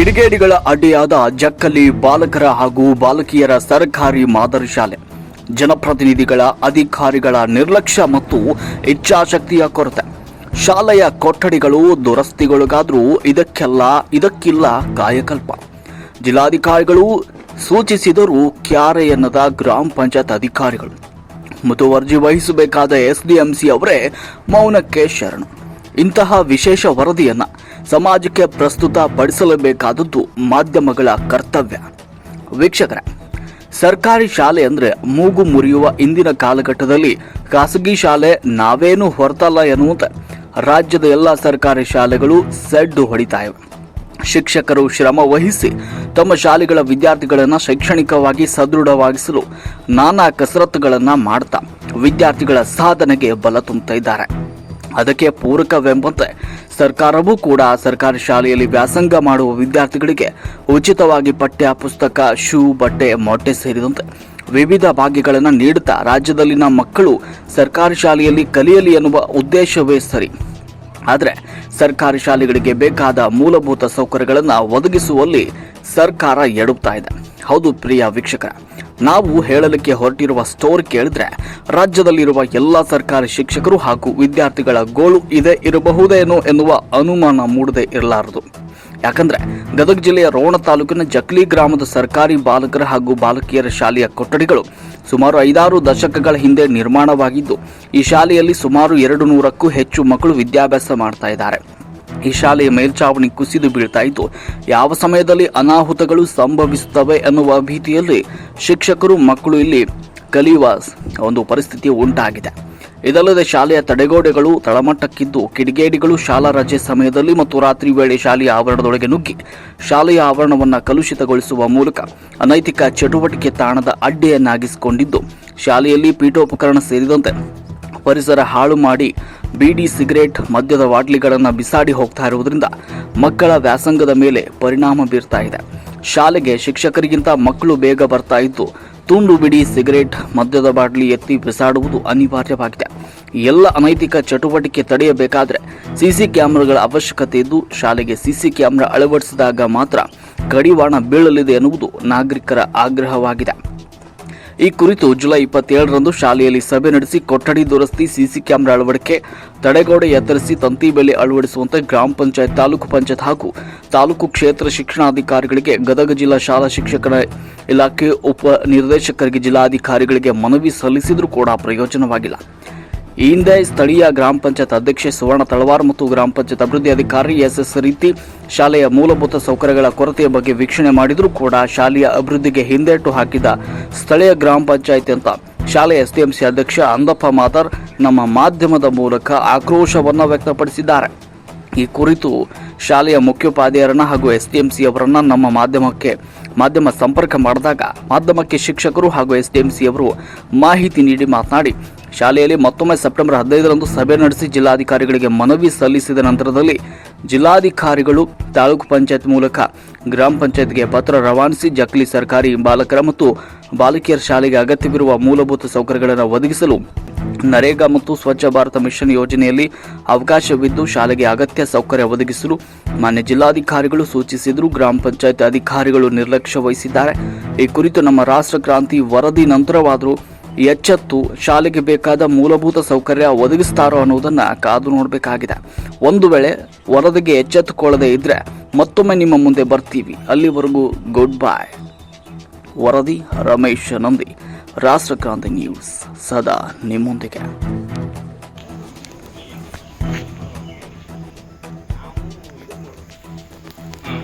ಕಿಡಿಗೇಡಿಗಳ ಅಡ್ಡಿಯಾದ ಜಕ್ಕಲಿ ಬಾಲಕರ ಹಾಗೂ ಬಾಲಕಿಯರ ಸರ್ಕಾರಿ ಮಾದರಿ ಶಾಲೆ ಜನಪ್ರತಿನಿಧಿಗಳ ಅಧಿಕಾರಿಗಳ ನಿರ್ಲಕ್ಷ್ಯ ಮತ್ತು ಇಚ್ಛಾಶಕ್ತಿಯ ಕೊರತೆ. ಶಾಲೆಯ ಕೊಠಡಿಗಳು, ದುರಸ್ತಿಗೊಳಗಾದರೂ ಇದಕ್ಕೆಲ್ಲ ಇದಕ್ಕಿಲ್ಲ ಕಾಯಕಲ್ಪ. ಜಿಲ್ಲಾಧಿಕಾರಿಗಳು ಸೂಚಿಸಿದರೂ ಕ್ಯಾರೆ ಎನ್ನದ ಗ್ರಾಮ ಪಂಚಾಯತ್ ಅಧಿಕಾರಿಗಳು. ಮುತುವರ್ಜಿ ವಹಿಸಬೇಕಾದ ಎಸ್ಡಿಎಂಸಿ ಅವರೇ ಮೌನಕ್ಕೆ ಶರಣು. ಇಂತಹ ವಿಶೇಷ ವರದಿಯನ್ನ ಸಮಾಜಕ್ಕೆ ಪ್ರಸ್ತುತ ಪಡಿಸಲೇಬೇಕಾದದ್ದು ಮಾಧ್ಯಮಗಳ ಕರ್ತವ್ಯ. ವೀಕ್ಷಕರ, ಸರ್ಕಾರಿ ಶಾಲೆ ಅಂದ್ರೆ ಮೂಗು ಮುರಿಯುವ ಇಂದಿನ ಕಾಲಘಟ್ಟದಲ್ಲಿ ಖಾಸಗಿ ಶಾಲೆ ನಾವೇನು ಹೊರತಲ್ಲ ಎನ್ನುವಂತೆ ರಾಜ್ಯದ ಎಲ್ಲ ಸರ್ಕಾರಿ ಶಾಲೆಗಳು ಸೆಡ್ಡು ಹೊಡಿತಾ ಇವೆ ಶಿಕ್ಷಕರು ಶ್ರಮ ವಹಿಸಿ ತಮ್ಮ ಶಾಲೆಗಳ ವಿದ್ಯಾರ್ಥಿಗಳನ್ನು ಶೈಕ್ಷಣಿಕವಾಗಿ ಸದೃಢವಾಗಿಸಲು ನಾನಾ ಕಸರತ್ತುಗಳನ್ನು ಮಾಡ್ತಾ ವಿದ್ಯಾರ್ಥಿಗಳ ಸಾಧನೆಗೆ ಬಲ ತುಂಬುತ್ತಿದ್ದಾರೆ ಅದಕ್ಕೆ ಪೂರಕವೆಂಬಂತೆ ಸರ್ಕಾರವೂ ಕೂಡ ಸರ್ಕಾರಿ ಶಾಲೆಯಲ್ಲಿ ವ್ಯಾಸಂಗ ಮಾಡುವ ವಿದ್ಯಾರ್ಥಿಗಳಿಗೆ ಉಚಿತವಾಗಿ ಪಠ್ಯ, ಪುಸ್ತಕ, ಶೂ, ಬಟ್ಟೆ, ಮೊಟ್ಟೆ ಸೇರಿದಂತೆ ವಿವಿಧ ಭಾಗ್ಯಗಳನ್ನು ನೀಡುತ್ತಾ ರಾಜ್ಯದಲ್ಲಿನ ಮಕ್ಕಳು ಸರ್ಕಾರಿ ಶಾಲೆಯಲ್ಲಿ ಕಲಿಯಲಿ ಎನ್ನುವ ಉದ್ದೇಶವೇ ಸರಿ. ಆದರೆ ಸರ್ಕಾರಿ ಶಾಲೆಗಳಿಗೆ ಬೇಕಾದ ಮೂಲಭೂತ ಸೌಕರ್ಯಗಳನ್ನು ಒದಗಿಸುವಲ್ಲಿ ಸರ್ಕಾರ ಎಡುತ್ತಾ ಇದೆ. ಹೌದು ಪ್ರಿಯ ವೀಕ್ಷಕರ, ನಾವು ಹೇಳಲಿಕ್ಕೆ ಹೊರಟಿರುವ ಸ್ಟೋರಿ ಕೇಳಿದ್ರೆ ರಾಜ್ಯದಲ್ಲಿರುವ ಎಲ್ಲ ಸರ್ಕಾರಿ ಶಿಕ್ಷಕರು ಹಾಗೂ ವಿದ್ಯಾರ್ಥಿಗಳ ಗೋಳು ಇದೆ ಇರಬಹುದೇನೋ ಎನ್ನುವ ಅನುಮಾನ ಮೂಡದೇ ಇರಲಾರದು. ಯಾಕಂದ್ರೆ ಗದಗ ಜಿಲ್ಲೆಯ ರೋಣ ತಾಲೂಕಿನ ಜಕ್ಲಿ ಗ್ರಾಮದ ಸರ್ಕಾರಿ ಬಾಲಕರ ಹಾಗೂ ಬಾಲಕಿಯರ ಶಾಲೆಯ ಕೊಠಡಿಗಳು ಸುಮಾರು ಐದಾರು ದಶಕಗಳ ಹಿಂದೆ ನಿರ್ಮಾಣವಾಗಿದ್ದು, ಈ ಶಾಲೆಯಲ್ಲಿ ಸುಮಾರು ಎರಡು ನೂರಕ್ಕೂ ಹೆಚ್ಚು ಮಕ್ಕಳು ವಿದ್ಯಾಭ್ಯಾಸ ಮಾಡ್ತಾ ಇದ್ದಾರೆ. ಈ ಶಾಲೆಯ ಮೇಲ್ಚಾವಣಿ ಕುಸಿದು ಬೀಳ್ತಾ ಇದ್ದು ಯಾವ ಸಮಯದಲ್ಲಿ ಅನಾಹುತಗಳು ಸಂಭವಿಸುತ್ತವೆ ಎನ್ನುವ ಭೀತಿಯಲ್ಲಿ ಶಿಕ್ಷಕರು, ಮಕ್ಕಳು ಇಲ್ಲಿ ಕಲಿಯುವ ಒಂದು ಪರಿಸ್ಥಿತಿ ಉಂಟಾಗಿದೆ. ಇದಲ್ಲದೆ ಶಾಲೆಯ ತಡೆಗೋಡೆಗಳು, ತಳಮಟ್ಟಕ್ಕಿದ್ದು ಕಿಡಿಗೇಡಿಗಳು ಶಾಲಾ ರಜೆ ಸಮಯದಲ್ಲಿ ಮತ್ತು ರಾತ್ರಿ ವೇಳೆ ಶಾಲೆಯ ಆವರಣದೊಳಗೆ ನುಗ್ಗಿ ಶಾಲೆಯ ಆವರಣವನ್ನು ಕಲುಷಿತಗೊಳಿಸುವ ಮೂಲಕ ಅನೈತಿಕ ಚಟುವಟಿಕೆ ತಾಣದ ಅಡ್ಡೆಯನ್ನಾಗಿಸಿಕೊಂಡಿದ್ದು. ಶಾಲೆಯಲ್ಲಿ ಪೀಠೋಪಕರಣ ಸೇರಿದಂತೆ ಪರಿಸರ ಹಾಳು ಮಾಡಿ ಬೀಡಿ ಸಿಗರೇಟ್ ಮದ್ಯದ ಬಾಟ್ಲಿಗಳನ್ನು ಬಿಸಾಡಿ ಹೋಗ್ತಾ ಇರುವುದರಿಂದ ಮಕ್ಕಳ ವ್ಯಾಸಂಗದ ಮೇಲೆ ಪರಿಣಾಮ ಬೀರ್ತಾ ಇದೆ. ಶಾಲೆಗೆ ಶಿಕ್ಷಕರಿಗಿಂತ ಮಕ್ಕಳು ಬೇಗ ಬರ್ತಾ ಇದ್ದು ತುಂಡು ಬಿಡಿ ಸಿಗರೇಟ್ ಮದ್ಯದ ಬಾಟ್ಲಿ ಎತ್ತಿ ಬಿಸಾಡುವುದು ಅನಿವಾರ್ಯವಾಗಿದೆ. ಎಲ್ಲ ಅನೈತಿಕ ಚಟುವಟಿಕೆ ತಡೆಯಬೇಕಾದರೆ ಸಿಸಿ ಕ್ಯಾಮೆರಾಗಳ ಅವಶ್ಯಕತೆ ಇದ್ದು ಶಾಲೆಗೆ ಸಿಸಿ ಕ್ಯಾಮೆರಾ ಅಳವಡಿಸಿದಾಗ ಮಾತ್ರ ಕಡಿವಾಣ ಬೀಳಲಿದೆ ಎನ್ನುವುದು ನಾಗರಿಕರ ಆಗ್ರಹವಾಗಿದೆ. ಈ ಕುರಿತು ಜುಲೈ ಇಪ್ಪತ್ತೇಳರಂದು ಶಾಲೆಯಲ್ಲಿ ಸಭೆ ನಡೆಸಿ ಕೊಠಡಿ ದುರಸ್ತಿ, ಸಿಸಿ ಕ್ಯಾಮೆರಾ ಅಳವಡಿಕೆ, ತಡೆಗೋಡೆ ಎತ್ತರಿಸಿ ತಂತಿ ಬೆಲೆ ಅಳವಡಿಸುವಂತೆ ಗ್ರಾಮ ಪಂಚಾಯತ್, ತಾಲೂಕು ಪಂಚಾಯತ್ ಹಾಗೂ ತಾಲೂಕು ಕ್ಷೇತ್ರ ಶಿಕ್ಷಣಾಧಿಕಾರಿಗಳಿಗೆ ಗದಗ ಜಿಲ್ಲಾ ಶಾಲಾ ಶಿಕ್ಷಕರ ಇಲಾಖೆ ಉಪ ನಿರ್ದೇಶಕರಿಗೆ ಜಿಲ್ಲಾಧಿಕಾರಿಗಳಿಗೆ ಮನವಿ ಸಲ್ಲಿಸಿದರೂ ಕೂಡ ಪ್ರಯೋಜನವಾಗಿಲ್ಲ. ಈ ಹಿಂದೆ ಸ್ಥಳೀಯ ಗ್ರಾಮ ಪಂಚಾಯತ್ ಅಧ್ಯಕ್ಷೆ ಸುವರ್ಣ ತಳವಾರ್ ಮತ್ತು ಗ್ರಾಮ ಪಂಚಾಯತ್ ಅಭಿವೃದ್ಧಿ ಅಧಿಕಾರಿ ಎಸ್ ಎಸ್ ರೀತಿ ಶಾಲೆಯ ಮೂಲಭೂತ ಸೌಕರ್ಯಗಳ ಕೊರತೆಯ ಬಗ್ಗೆ ವೀಕ್ಷಣೆ ಮಾಡಿದರೂ ಕೂಡ ಶಾಲೆಯ ಅಭಿವೃದ್ಧಿಗೆ ಹಿಂದೇಟು ಹಾಕಿದ ಸ್ಥಳೀಯ ಗ್ರಾಮ ಪಂಚಾಯತ್ ಅಂತ ಶಾಲೆಯ ಎಸ್ಡಿಎಂಸಿ ಅಧ್ಯಕ್ಷ ಅಂದಪ್ಪ ಮಾದರ್ ನಮ್ಮ ಮಾಧ್ಯಮದ ಮೂಲಕ ಆಕ್ರೋಶವನ್ನು ವ್ಯಕ್ತಪಡಿಸಿದ್ದಾರೆ. ಈ ಕುರಿತು ಶಾಲೆಯ ಮುಖ್ಯೋಪಾಧ್ಯಾಯರನ್ನ ಹಾಗೂ ಎಸ್ಡಿಎಂಸಿ ಅವರನ್ನ ನಮ್ಮ ಮಾಧ್ಯಮಕ್ಕೆ ಮಾಧ್ಯಮ ಸಂಪರ್ಕ ಮಾಡಿದಾಗ ಮಾಧ್ಯಮಕ್ಕೆ ಶಿಕ್ಷಕರು ಹಾಗೂ ಎಸ್ಡಿಎಂಸಿಯವರು ಮಾಹಿತಿ ನೀಡಿ ಮಾತನಾಡಿ, ಶಾಲೆಯಲ್ಲಿ ಮತ್ತೊಮ್ಮೆ ಸೆಪ್ಟೆಂಬರ್ ಹದಿನೈದರಂದು ಸಭೆ ನಡೆಸಿ ಜಿಲ್ಲಾಧಿಕಾರಿಗಳಿಗೆ ಮನವಿ ಸಲ್ಲಿಸಿದ ನಂತರದಲ್ಲಿ ಜಿಲ್ಲಾಧಿಕಾರಿಗಳು ತಾಲೂಕು ಪಂಚಾಯತ್ ಮೂಲಕ ಗ್ರಾಮ ಪಂಚಾಯತ್ಗೆ ಪತ್ರ ರವಾನಿಸಿ ಜಕ್ಲಿ ಸರ್ಕಾರಿ ಬಾಲಕರ ಮತ್ತು ಬಾಲಕಿಯರ ಶಾಲೆಗೆ ಅಗತ್ಯವಿರುವ ಮೂಲಭೂತ ಸೌಕರ್ಯಗಳನ್ನು ಒದಗಿಸಲು ನರೇಗಾ ಮತ್ತು ಸ್ವಚ್ಛ ಭಾರತ ಮಿಷನ್ ಯೋಜನೆಯಲ್ಲಿ ಅವಕಾಶವಿದ್ದು ಶಾಲೆಗೆ ಅಗತ್ಯ ಸೌಕರ್ಯ ಒದಗಿಸಲು ಮಾನ್ಯ ಜಿಲ್ಲಾಧಿಕಾರಿಗಳು ಸೂಚಿಸಿದ್ರು. ಗ್ರಾಮ ಪಂಚಾಯತ್ ಅಧಿಕಾರಿಗಳು ನಿರ್ಲಕ್ಷ್ಯ ವಹಿಸಿದ್ದಾರೆ. ಈ ಕುರಿತು ನಮ್ಮ ರಾಷ್ಟ್ರ ಕ್ರಾಂತಿ ವರದಿ ನಂತರವಾದರೂ ಎಚ್ಚೆತ್ತು ಶಾಲೆಗೆ ಬೇಕಾದ ಮೂಲಭೂತ ಸೌಕರ್ಯ ಒದಗಿಸ್ತಾರೋ ಅನ್ನೋದನ್ನು ಕಾದು ನೋಡಬೇಕಾಗಿದೆ. ಒಂದು ವೇಳೆ ವರದಿಗೆ ಎಚ್ಚೆತ್ತುಕೊಳ್ಳದೆ ಇದ್ರೆ ಮತ್ತೊಮ್ಮೆ ನಿಮ್ಮ ಮುಂದೆ ಬರ್ತೀವಿ. ಅಲ್ಲಿವರೆಗೂ ಗುಡ್ ಬಾಯ್ ವರದಿ ರಮೇಶ್ ನಂದಿ. ರಾಷ್ಟ್ರಕ್ರಾಂತಿ ನ್ಯೂಸ್ ಸದಾ ನಿಮ್ಮೊಂದಿಗೆ.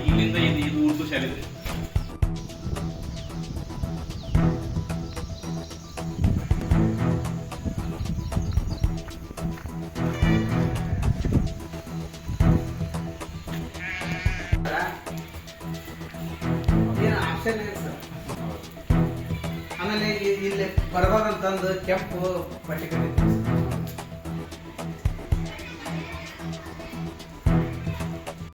ಇಲ್ಲಿಂದ ಆಮೇಲೆ ಇಲ್ಲಿ ಬರಬಾರ್ದಂತಂದು ಕೆಂಪು ಬಟ್ಟೆ ಕಟ್ಟಿದ್ವಿ